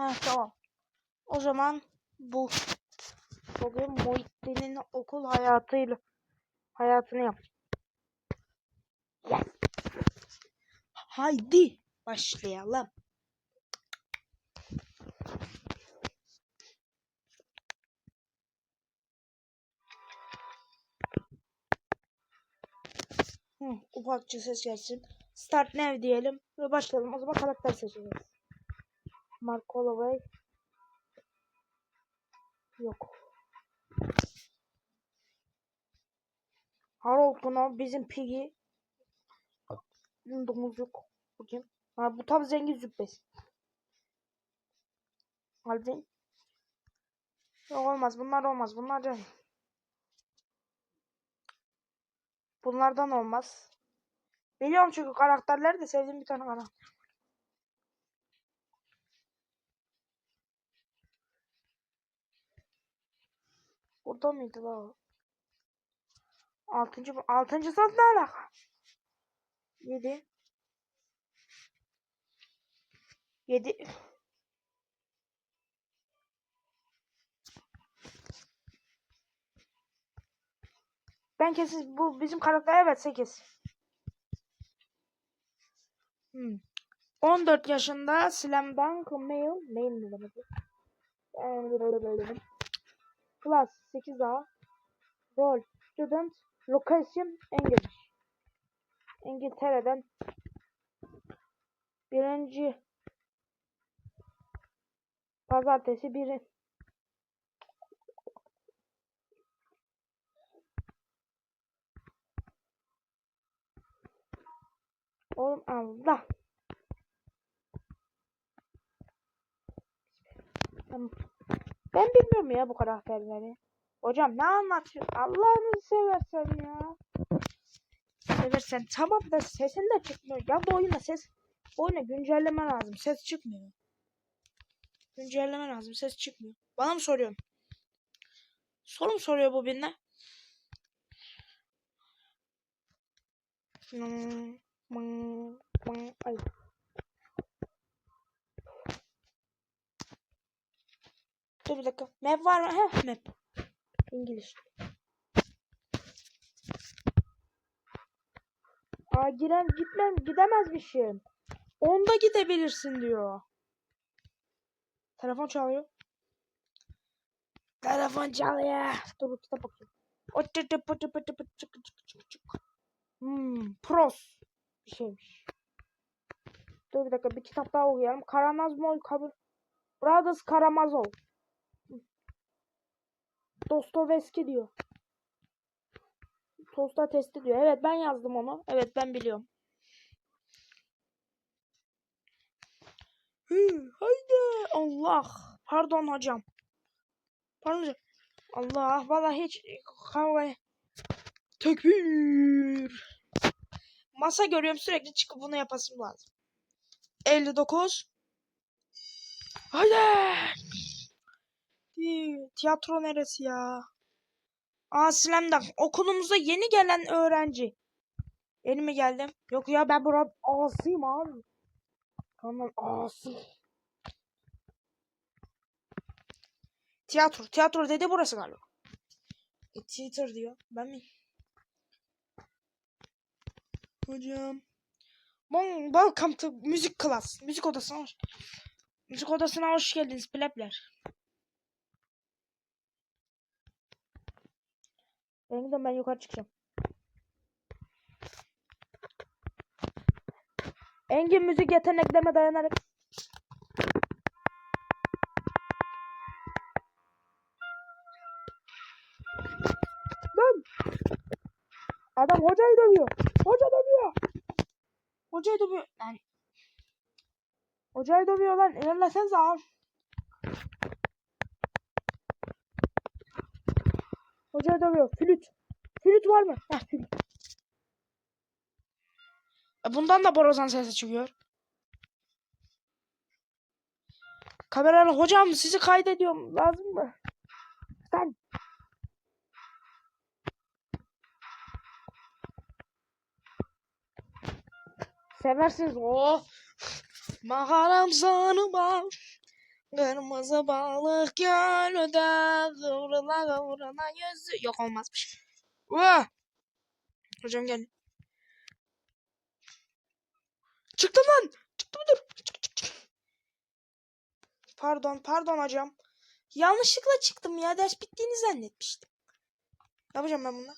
Ha tamam. O zaman bu bugün Muhittin'in okul hayatıyla hayatını yap. Haydi başlayalım. Hı, ufakça ses gelsin. Start new diyelim ve başlayalım. O zaman karakter seçeceğiz. Mark Holloway. Yok. Harold Kuno bizim Piggy. Domuz yok. Bakayım. Ha, bu tam zengin züppesi. Alvin. Yok olmaz. Bunlar olmaz. Bunlar da... Bunlardan olmaz. Biliyorum çünkü karakterleri de sevdiğim bir tane karakter. Burada mıydı la o? Altıncı, altıncı sınıf ne alaka? Yedi. Yedi. Ben kesin bu bizim karakter evet 8. Hmm. 14 yaşında Slam Dunk Male Male mi demek? Class 8A Role Student. Location. English. İngiltere'den birinci. Pazartesi biri. Oğlum Allah. Tamam. Ben bilmiyorum ya bu karakterleri. Hocam ne anlatıyor? Allah'ını seversen ya. Seversen tamam da sesin de çıkmıyor. Ya bu oyunda ses oyuna güncelleme lazım. Ses çıkmıyor. Güncelleme lazım. Ses çıkmıyor. Bana mı soruyorsun? Soru soruyor bu birine? Hmm, hmm, hmm, ay. Dur bir dakika. Map var mı? Heh, map. İngiliz. Aa giren gitmem gidemezmişim. Onda gidebilirsin diyor. Telefon çalıyor. Telefon çalıyor. Dur kitap bakayım. Hmm, pros bir şeymiş. Dur bir dakika bir kitap daha okuyalım. Karamazov kabul. Brothers Karamazov. Dostoyevski diyor. Tosta testi diyor. Evet ben yazdım onu. Evet ben biliyorum. Hı, haydi. Allah. Pardon hocam. Pardon hocam. Allah. Vallahi hiç kavga. Tekbir. Masa görüyorum sürekli çıkıp bunu yapasım lazım. 59. Haydi. Tiyatro neresi ya? Aa Slam'dan. Okulumuza yeni gelen öğrenci. Yeni mi geldim? Yok ya ben burada asıyım abi. Tamam asım. Tiyatro. Tiyatro dedi burası galiba. E, theater diyor. Ben mi? Hocam. Bon, welcome to müzik class. Müzik odasına hoş. Müzik odasına hoş geldiniz plebler. Ben gidiyorum ben yukarı çıkacağım. Engin müzik yeteneklerime dayanarak Lan! Adam hocayı dövüyor. Hoca dövüyor. Hocayı dövüyor. Yani Hocayı dövüyor lan. İlerlesenize abi. Hocayı dövüyor. Flüt. Flüt var mı? Heh flüt. E bundan da borazan sesi çıkıyor. Kameralı hocam sizi kaydediyorum. Lazım mı? Sen. Seversiniz. Oh. Mağaram zanıma. Kırmızı balık gölde kıvrıla kıvrıla yüzü. Yok olmazmış. Vah! Hocam gel. Çıktım lan. Çıktım dur. Çık çık çık. Pardon pardon hocam. Yanlışlıkla çıktım ya. Ders bittiğini zannetmiştim. Ne yapacağım ben bununla?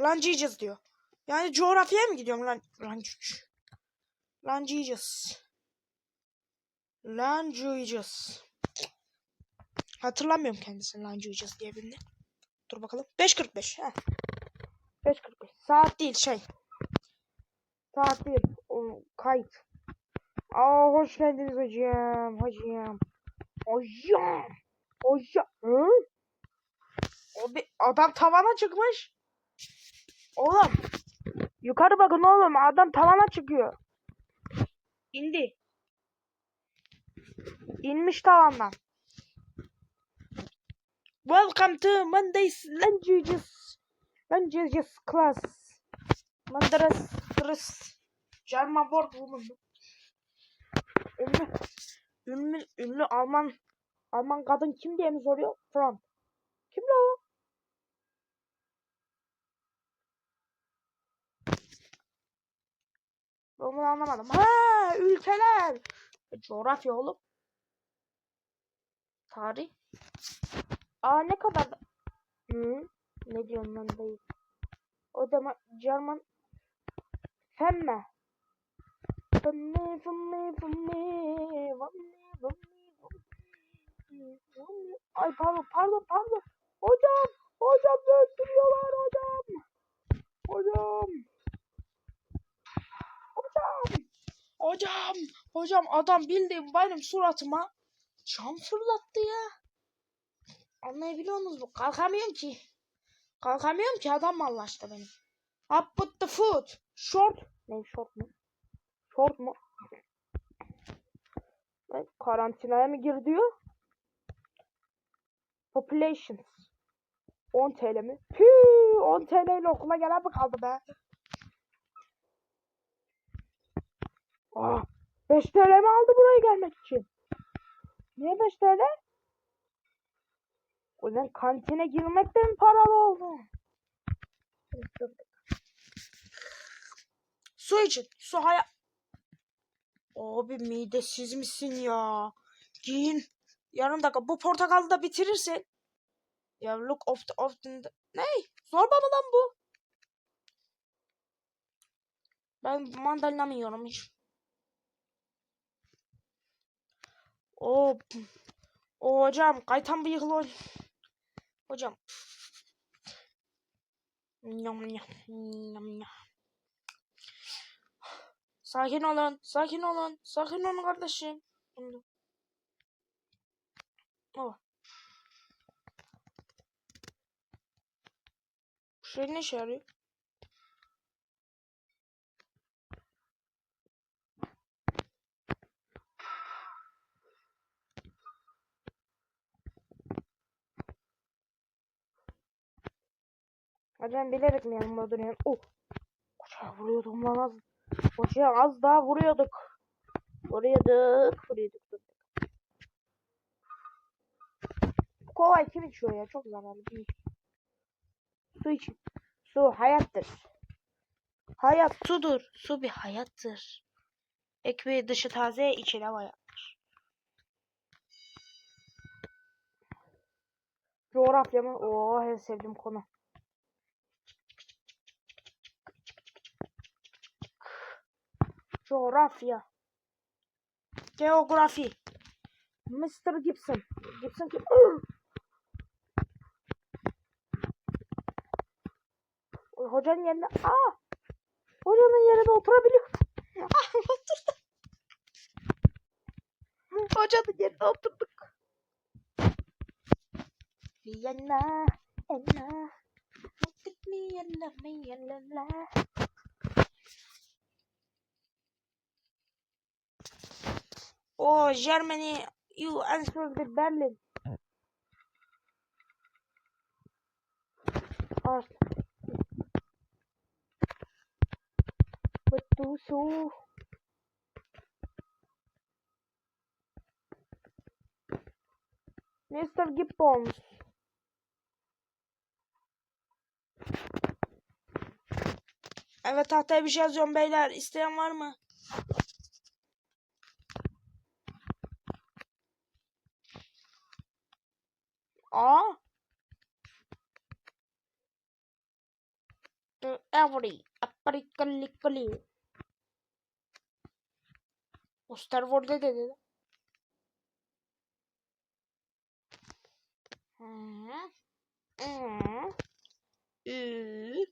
Lancıyacağız diyor. Yani coğrafyaya mı gidiyorum lan? Lancıyacağız. Lancıyacağız. Hatırlamıyorum kendisini lancıyacağız diye birini. Dur bakalım. 5.45. Heh. 5.45. Saat değil şey. Saat değil. O, kayıt. Aa hoş geldiniz hocam. Hocam. Hocam. Hocam. Hı? O bir adam tavana çıkmış. Oğlum. Yukarı bakın oğlum. Adam tavana çıkıyor. İndi. İnmiş tavandan. Welcome to Monday's Languages. Languages class. Mandaras. Dras. German word woman. Ünlü. Ünlü, ünlü Alman Alman kadın kim diye mi soruyor? From. Kim lan o? Ben bunu anlamadım. Ha, ülkeler. E, coğrafya oğlum. Tarih. Aa ne kadar da... Hı? Ne diyorsun lan dayı? O zaman German Femme. Femme, femme, femme, femme, femme. Ay pardon, pardon, pardon. Hocam, hocam öldürüyorlar hocam. Hocam. Hocam. Hocam. Hocam adam bildiğin benim suratıma cam fırlattı ya. Anlayabiliyor musunuz? bu? Kalkamıyorum ki. Kalkamıyorum ki adam mallaştı benim. Up put the foot. Short. Ne short mu? Short mu? Ne, karantinaya mı gir diyor? Populations. 10 TL mi? Püü, 10 TL ile okula gelen mi kaldı be? Ah, 5 TL mi aldı buraya gelmek için? Niye 5 TL? O yüzden kantine girmek de mi paralı oldu? Su için. Su haya... Abi midesiz misin ya? Giyin. Yarım dakika. Bu portakalı da bitirirsin. Ya look of the of the... Ne? Zorba mı lan bu? Ben mandalina mı yiyorum hiç? O, o hocam kaytan bıyıklı o. Hocam. Nyam nyam nyam nyam. Sakin olun, sakin olun, sakin olun kardeşim. Oh. Şey ne işe yarıyor? Hocam bilerek mi yanıma duruyorum? Oh. Hocam vuruyordum lan az. Hocam az daha vuruyorduk. Vuruyorduk. Vuruyorduk. Kolay kim içiyor ya? Çok zararlı iş. Su için. Su hayattır. Hayat sudur. Su bir hayattır. Ekmeği dışı taze, içi lav hayattır. Coğrafya mı? Oo en sevdiğim konu. Coğrafya. Geografi. Mr. Gibson. Gibson kim? Hocanın yerine... Aa! Hocanın yerine oturabiliyor. Ah oturdum. Hocanın yerine oturduk. Vienna, Enna. At me and love Oh, Germany, you answered the Berlin. Art. But do so. Mr. Gibbons. Evet tahtaya bir şey yazıyorum beyler. İsteyen var mı? To every aprically O Star Wars'da dedi. Hı. Hı. Ü.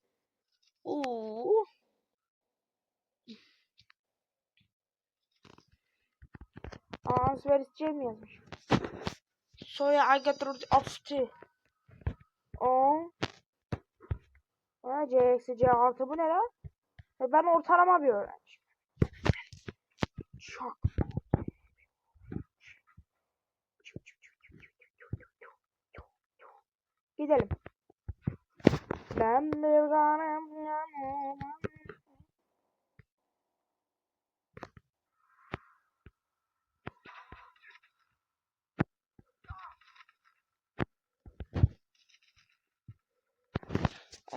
U. Aa, Sverişçe mi yazmış? Soya I got rid of the. O. Ha, C eksi C artı bu ne lan? E, ben ortalama bir öğrenciyim. Çok. Gidelim. Ben bir ganem yanıma.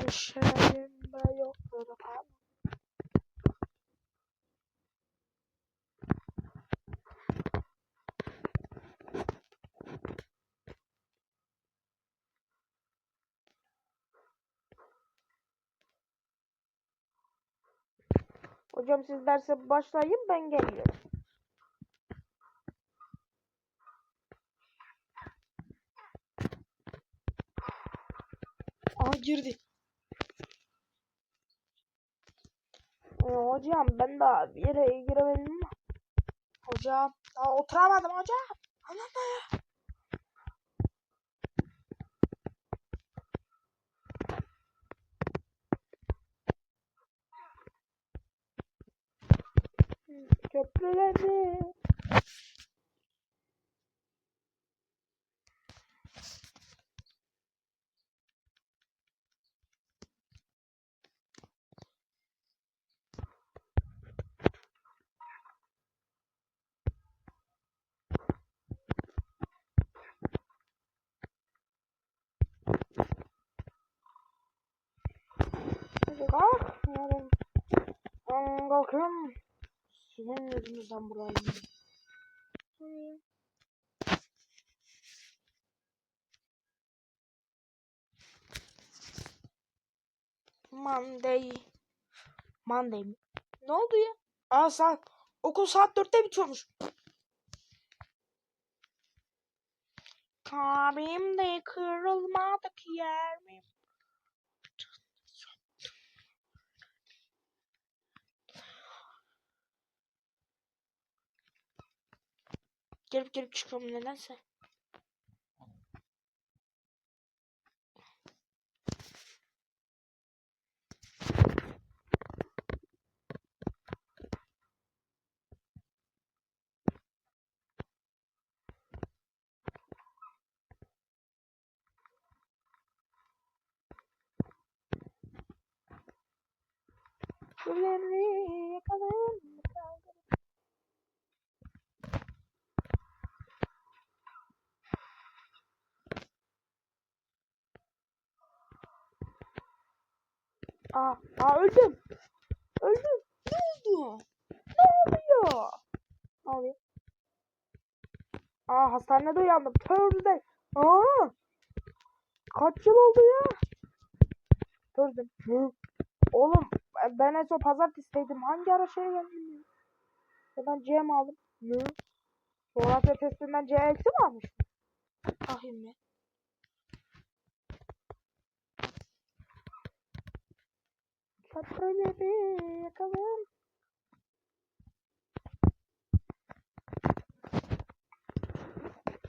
Eşeğimde yoktur kan. Hocam siz derse başlayın ben geliyorum. Aa girdi. Ee, hocam ben daha bir yere giremedim. Hocam daha oturamadım hocam. Anlatma ya. Hadi kalk. Yarın. Yarın kalkın. Sizin yüzünüzden buraya indim. Monday. Monday mi? Ne oldu ya? Aa saat. Okul saat dörtte bitiyormuş. Kalbimde kırılmadı ki yer mi? Gelip gelip çıkıyorum nedense. Gülleri yakalım. Aa, aa öldüm. Öldüm. Ne oldu? Ne oluyor? Ne oluyor? Aa hastanede uyandım. Thursday. Aa. Kaç yıl oldu ya? Thursday. Oğlum ben en son pazartesiydim. Hangi ara şeye geldim ya? Ben C mi aldım? Hı? Coğrafya testinden C eksi mi almıştım? Ahim Köprüleri yakalım.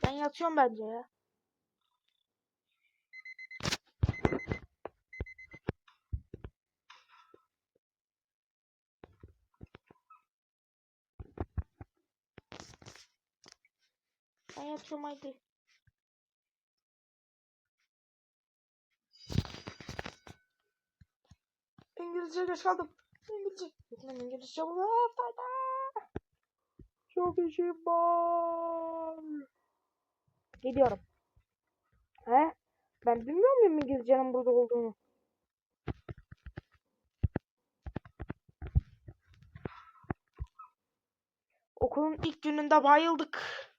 Ben yatıyorum bence ya. Ben yatıyorum haydi. İngilizce geç kaldım. İngilizce. Gitmem İngilizce bunlar. Fayda. Çok işim var. Gidiyorum. He? Ben bilmiyor muyum İngilizcenin burada olduğunu? Okulun ilk gününde bayıldık.